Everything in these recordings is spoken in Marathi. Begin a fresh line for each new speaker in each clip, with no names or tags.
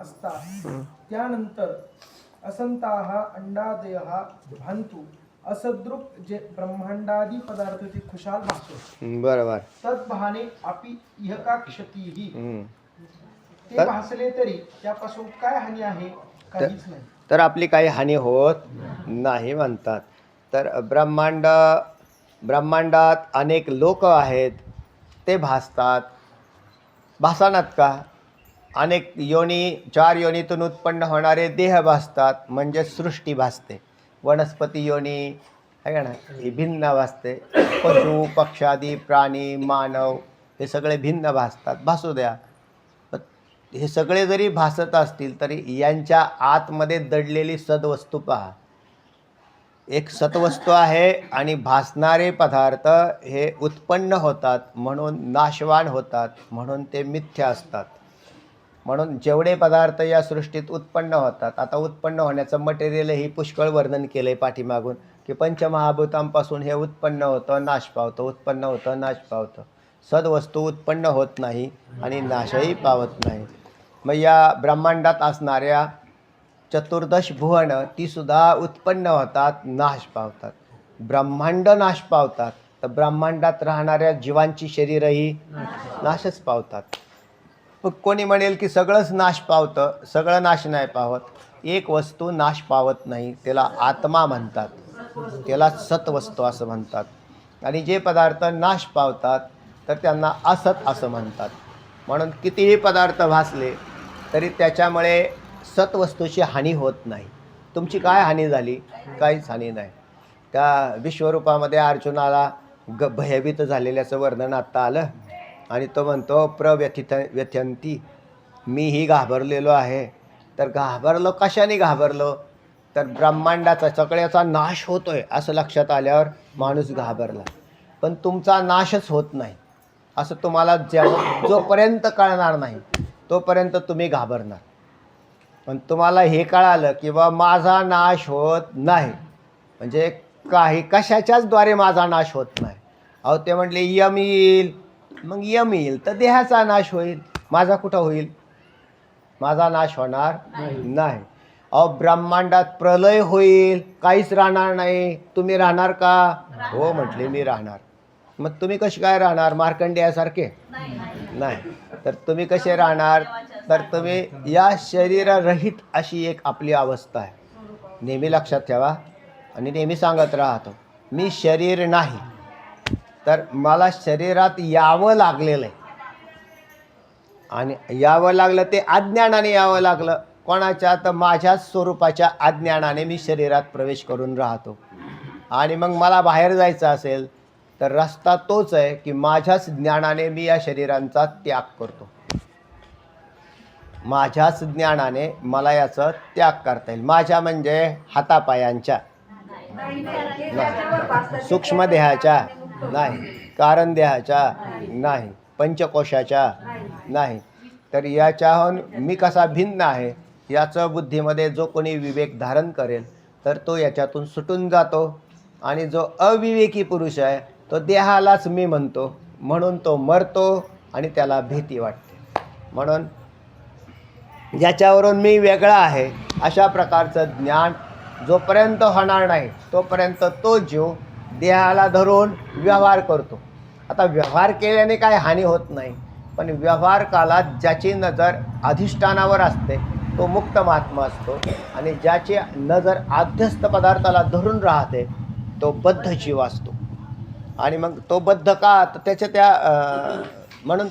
असतात. त्यानंतर असंताः अंडादयः भांतु असदृक् जे ब्रह्मांडादी पदार्थ ते खुशाल भासतो
बरोबर.
तद्भाने अपि इहका क्षतीही. ते भासले तरी त्यापासून काय हानी आहे? काहीच नाही.
तर आपली काही हानी होत नाही म्हणतात. तर ब्रह्मांड ब्रह्मांडात अनेक लोक आहेत ते भासतात. भासणार का? अनेक योनी चार योनीतून उत्पन्न होणारे देह भासतात म्हणजे सृष्टी भासते. वनस्पती योनी आहे का ना ही भिन्न भासते. पशु पक्षादी प्राणी मानव हे सगळे भिन्न भासतात. भासू द्या. हे सगळे जरी भासत असतील तरी यांच्या आतमध्ये दडलेली सदवस्तू पहा. एक सत्वस्तू आहे आणि भासणारे पदार्थ हे उत्पन्न होतात म्हणून नाशवान होतात म्हणून ते मिथ्य असतात. म्हणून जेवढे पदार्थ या सृष्टीत उत्पन्न होतात आता उत्पन्न होण्याचं मटेरियलही पुष्कळ वर्णन केलं आहे पाठीमागून की पंचमहाभूतांपासून हे उत्पन्न होतं नाश पावतं उत्पन्न होतं नाश पावतं. सदवस्तू उत्पन्न होत नाही आणि नाशही पावत नाही. मग या ब्रह्मांडात असणाऱ्या चतुर्दश भुवनं तीसुद्धा उत्पन्न होतात नाश पावतात. ब्रह्मांड नाश पावतात तर ब्रह्मांडात राहणाऱ्या जीवांची शरीरही नाशच पावतात. मग कोणी म्हणेल की सगळंच नाश पावतं सगळं नाश नाही पावत. एक वस्तू नाश पावत नाही त्याला आत्मा म्हणतात. त्याला सतवस्तू असं म्हणतात. आणि जे पदार्थ नाश पावतात तर त्यांना असत असं म्हणतात. म्हणून कितीही पदार्थ भासले तरी त्याच्यामुळे सतवस्तूची हानी होत नाही. तुमची काय हानी झाली? काहीच हानी नाही. त्या विश्वरूपामध्ये अर्जुनाला ग भयभीत झालेल्याचं वर्णन आत्ता आलं. आणि तो म्हणतो प्रव्यथित व्यथ्यंती. मीही घाबरलेलो आहे. तर घाबरलो कशाने घाबरलो? तर ब्रह्मांडाचा सगळ्याचा नाश होतोय असं लक्षात आल्यावर माणूस घाबरला. पण तुमचा नाशच होत नाही असं तुम्हाला जेव्हा जोपर्यंत कळणार नाही तोपर्यंत तुम्ही घाबरणार. पण तुम्हाला हे कळालं की बा माझा नाश होत नाही. म्हणजे काही कशाच्याच द्वारे माझा नाश होत नाही. अहो ते म्हटले यम येईल. मग यम येईल तर देहाचा नाश होईल. माझा कुठं होईल? माझा नाश होणार नाही. अहो ब्रह्मांडात प्रलय होईल. काहीच राहणार नाही. तुम्ही राहणार का? हो म्हटले मी राहणार. मग तुम्ही कसे काय राहणार? मार्कंडेयासारखे? नाही. तर तुम्ही कसे राहणार? तर तुम्ही या शरीररहित अशी एक आपली अवस्था आहे. नेहमी लक्षात ठेवा. आणि नेहमी सांगत राहतो मी शरीर नाही. तर मला शरीरात यावं लागलेलं आहे. आणि यावं लागलं ते अज्ञानाने यावं लागलं. कोणाच्या तर माझ्याच स्वरूपाच्या अज्ञानाने मी शरीरात प्रवेश करून राहतो. आणि मग मला बाहेर जायचं असेल तर रस्ता तोच आहे की माझ्याच ज्ञानाने मी या शरीरांचा त्याग करतो. माझ्याच ज्ञानाने मला याचं त्याग करता येईल. माझ्या म्हणजे हातापायांच्या नाही. सूक्ष्म देहाच्या नाही. कारण देहाच्या नाही. पंचकोशाच्या नाही. तर याच्याहून मी कसा भिन्न आहे याचं बुद्धीमध्ये जो कोणी विवेक धारण करेल तर तो याच्यातून सुटून जातो. आणि जो अविवेकी पुरुष आहे तो देहालाच मी म्हणतो. म्हणून तो मरतो आणि त्याला भीती वाटते. म्हणून ज्याच्यावरून मी वेगळा आहे. अशा प्रकारचं ज्ञान जोपर्यंत होणार नाही तोपर्यंत तो जीव देहाला धरून व्यवहार करतो. आता व्यवहार केल्याने काय हानी होत नाही पण व्यवहार कालात ज्याची नजर अधिष्ठानावर असते तो मुक्त महात्मा असतो आणि ज्याची नजर आध्यस्थ पदार्थाला धरून राहते तो बद्ध जीव असतो. आणि मग तो बद्ध का? तर त्याच्या त्या म्हणून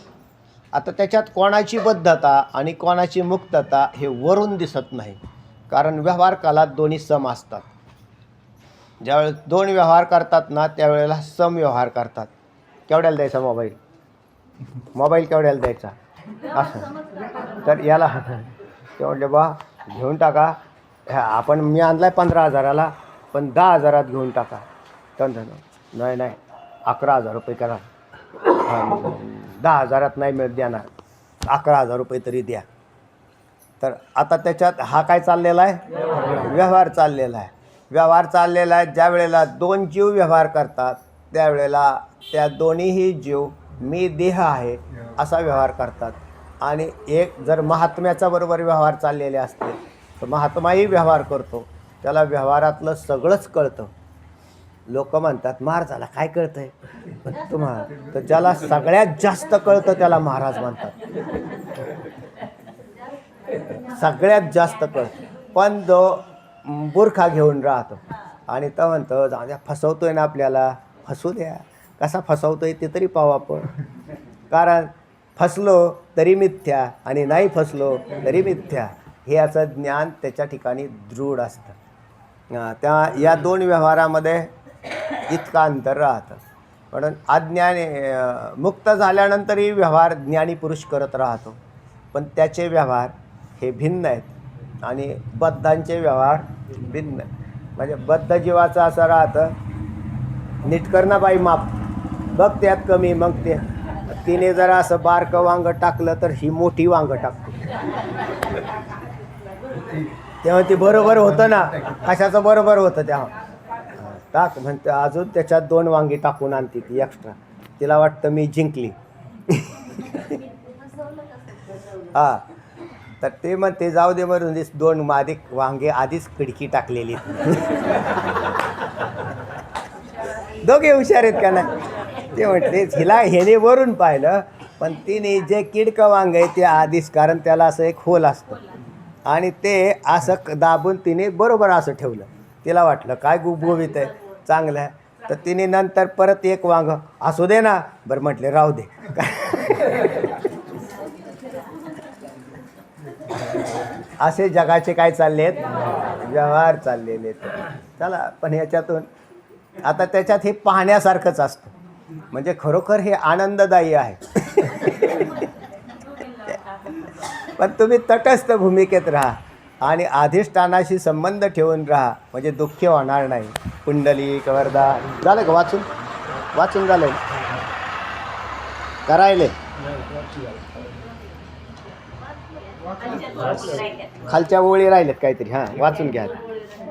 आता त्याच्यात कोणाची बद्धता आणि कोणाची मुक्तता हे वरून दिसत नाही कारण व्यवहार कालात दोन्ही सम असतात. ज्यावेळेस दोन व्यवहार करतात ना त्यावेळेला सम व्यवहार करतात. केवढ्याला द्यायचा मोबाईल? मोबाईल केवढ्याला द्यायचा? असं. तर याला ते म्हटले बा घेऊन टाका. ह्या आपण मी आणला आहे पंधरा हजाराला पण दहा हजारात घेऊन टाका. तर नाही नाही. अकरा हजार रुपये करा. दहा हजारात नाही मिळत देणार. अकरा हजार रुपये तरी द्या. तर आता त्याच्यात हा काय चाललेला आहे? व्यवहार चाललेला आहे. व्यवहार चाललेला आहे. ज्या वेळेला दोन जीव व्यवहार करतात त्यावेळेला त्या दोन्हीही जीव मी देह आहे असा व्यवहार करतात. आणि एक जर महात्म्याचा बरोबर व्यवहार चाललेले असते तर महात्माही व्यवहार करतो. त्याला व्यवहारातलं सगळंच कळतं. लोक म्हणतात महाराजाला काय कळतंय? पण तुम्हाला तर ज्याला सगळ्यात जास्त कळतं त्याला महाराज म्हणतात. सगळ्यात जास्त कळतं. पण जो बुरखा घेऊन राहतो. आणि तो म्हणतो जाऊ द्या फसवतोय ना आपल्याला. फसू द्या. कसा फसवतोय ते तरी पाहू आपण. कारण फसलो तरी मिथ्या आणि नाही फसलो तरी मिथ्या. हे याचं ज्ञान त्याच्या ठिकाणी दृढ असतं. त्या या दोन व्यवहारामध्ये इतकं अंतर राहतं. म्हणून अज्ञाने मुक्त झाल्यानंतरही व्यवहार ज्ञानी पुरुष करत राहतो. पण त्याचे व्यवहार हे भिन्न आहेत. आणि बद्धांचे व्यवहार भिन्न. म्हणजे बद्ध जीवाचं असं राहतं नीट ना बाई माप. बघ त्यात कमी मग ते. तिने जरा असं बारकं वांग टाकलं तर ही मोठी वांग टाकते. तेव्हा ती बरोबर होतं ना. कशाचं बरोबर होतं तेव्हा? टाक म्हणते अजून त्याच्यात दोन वांगी टाकून आणते ती एक्स्ट्रा तिला वाटतं मी जिंकली. हा. तर ते म्हणते जाऊ दे म्हणून दिस दोन मादी वांगे आधीच खिडकी टाकलेली. दोघे हुशार आहेत का नाही? ते म्हटले हिला ह्याने वरून पाहिलं पण तिने जे किडकं वांग आहे ते आधीच कारण त्याला असं एक होल असतं. आणि ते असं दाबून तिने बरोबर असं ठेवलं. तिला वाटलं काय गुबगुबीत आहे चांगलं आहे. तर तिने नंतर परत एक वांग असू दे ना. बरं म्हटले राहू दे. असे जगाचे काय चालले आहेत व्यवहार चाललेले आहेत. चला पण ह्याच्यातून आता त्याच्यात हे पाहण्यासारखंच असतं. म्हणजे खरोखर हे आनंददायी आहे. पण तुम्ही तटस्थ भूमिकेत राहा आणि अधिष्ठानाशी संबंध ठेवून राहा. म्हणजे दुःखी होणार नाही. कुंडली कवर्धा. झालं का वाचून? वाचून झालं करायले. खालच्या ओळी राहिलेत काहीतरी हां वाचून घ्या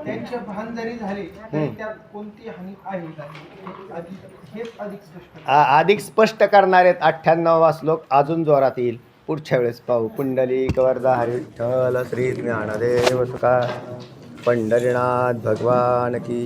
त्यांचे भान जरी झाले तरी
हम्म.
त्यात कोणती हानी आहे का? हे अधिक हेच अधिक स्पष्ट
आ- अधिक स्पष्ट करणार आहेत अठ्ठ्याण्णवा श्लोक अजून जोरात येईल पुढच्या वेळेस पाहू कुंडली कवर्धा हरी विठ्ठल श्री ज्ञानदेव तुका पंढरीनाथ भगवान की